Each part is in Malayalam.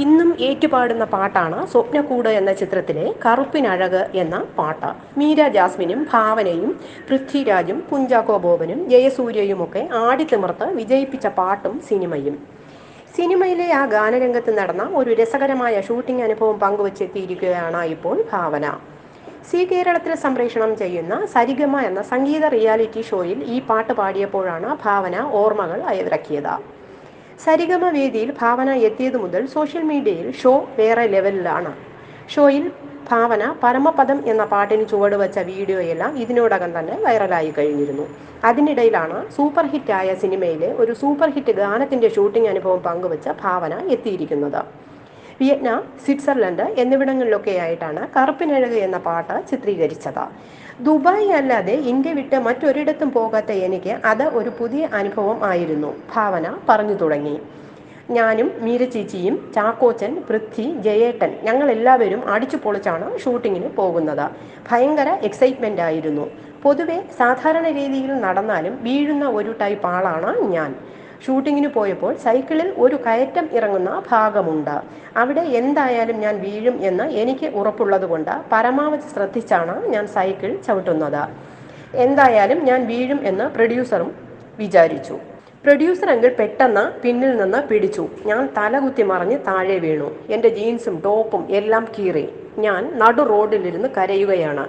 ഇന്നും ഏറ്റുപാടുന്ന പാട്ടാണ് സ്വപ്നക്കൂട് എന്ന ചിത്രത്തിലെ കറുപ്പിനഴക് എന്ന പാട്ട്. മീര ജാസ്മിനും ഭാവനയും പൃഥ്വിരാജും കുഞ്ചാക്കോ ബോബനും ജയസൂര്യയുമൊക്കെ ആടിത്തിമിർത്ത് വിജയിപ്പിച്ച പാട്ടും സിനിമയും. സിനിമയിലെ ആ ഗാനരംഗത്ത് നടന്ന ഒരു രസകരമായ ഷൂട്ടിംഗ് അനുഭവം പങ്കുവച്ചെത്തിയിരിക്കുകയാണ് ഇപ്പോൾ ഭാവന. സി കേരളത്തിൽ സംപ്രേഷണം ചെയ്യുന്ന സരിഗമ എന്ന സംഗീത റിയാലിറ്റി ഷോയിൽ ഈ പാട്ട് പാടിയപ്പോഴാണ് ഭാവന ഓർമ്മകൾ അയവിറക്കിയത്. സരിഗമ വേദിയിൽ ഭാവന എത്തിയതു മുതൽ സോഷ്യൽ മീഡിയയിൽ ഷോ വേറെ ലെവലിലാണ്. ഷോയിൽ ഭാവന പരമപദം എന്ന പാട്ടിന് ചുവട് വച്ച വീഡിയോയെല്ലാം ഇതിനോടകം തന്നെ വൈറലായി കഴിഞ്ഞിരുന്നു. അതിനിടയിലാണ് സൂപ്പർ ഹിറ്റ് ആയ സിനിമയിലെ ഒരു സൂപ്പർ ഹിറ്റ് ഗാനത്തിന്റെ ഷൂട്ടിംഗ് അനുഭവം പങ്കുവച്ച ഭാവന എത്തിയിരിക്കുന്നത്. വിയറ്റ്നാം സ്വിറ്റ്സർലൻഡ് എന്നിവിടങ്ങളിലൊക്കെയായിട്ടാണ് കറുപ്പിനഴക് എന്ന പാട്ട് ചിത്രീകരിച്ചത്. ദുബായ് അല്ലാതെ ഇന്ത്യ വിട്ട് മറ്റൊരിടത്തും പോകാത്ത എനിക്ക് അത് ഒരു പുതിയ അനുഭവം ആയിരുന്നു ഭാവന പറഞ്ഞു തുടങ്ങി. ഞാനും മീര ചേച്ചിയും ചാക്കോച്ചൻ പൃഥ്വി ജയേട്ടൻ ഞങ്ങൾ എല്ലാവരും അടിച്ചു പൊളിച്ചാണ് ഷൂട്ടിങ്ങിന് പോകുന്നത്. ഭയങ്കര എക്സൈറ്റ്മെന്റ് ആയിരുന്നു. പൊതുവെ സാധാരണ രീതിയിൽ നടന്നാലും വീഴുന്ന ഒരു ടൈപ്പ് ആളാണ് ഞാൻ. ഷൂട്ടിങ്ങിന് പോയപ്പോൾ സൈക്കിളിൽ ഒരു കയറ്റം ഇറങ്ങുന്ന ഭാഗമുണ്ട്. അവിടെ എന്തായാലും ഞാൻ വീഴും എന്ന് എനിക്ക് ഉറപ്പുള്ളതുകൊണ്ട് പരമാവധി ശ്രദ്ധിച്ചാണ് ഞാൻ സൈക്കിൾ ചവിട്ടുന്നത്. എന്തായാലും ഞാൻ വീഴും എന്ന് പ്രൊഡ്യൂസറും വിചാരിച്ചു. പ്രൊഡ്യൂസർ അങ്കിൾ പെട്ടെന്ന് പിന്നിൽ നിന്ന് പിടിച്ചു. ഞാൻ തലകുത്തി മറിഞ്ഞ് താഴെ വീണു. എന്റെ ജീൻസും ടോപ്പും എല്ലാം കീറി. ഞാൻ നടു റോഡിലിരുന്ന് കരയുകയാണ്.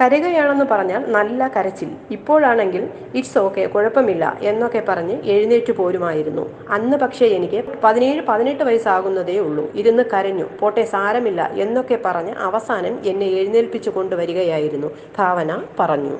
കരയുകയാണെന്ന് പറഞ്ഞാൽ നല്ല കരച്ചിൽ. ഇപ്പോഴാണെങ്കിൽ ഇറ്റ്സ് ഓക്കെ കുഴപ്പമില്ല എന്നൊക്കെ പറഞ്ഞ് എഴുന്നേറ്റ് പോരുമായിരുന്നു. അന്ന് പക്ഷേ എനിക്ക് പതിനേഴ് പതിനെട്ട് വയസ്സാകുന്നതേ ഉള്ളൂ. ഇരുന്ന് കരഞ്ഞു. പോട്ടെ സാരമില്ല എന്നൊക്കെ പറഞ്ഞ് അവസാനം എന്നെ എഴുന്നേൽപ്പിച്ചു കൊണ്ടുവരികയായിരുന്നു. ഭാവന പറഞ്ഞു.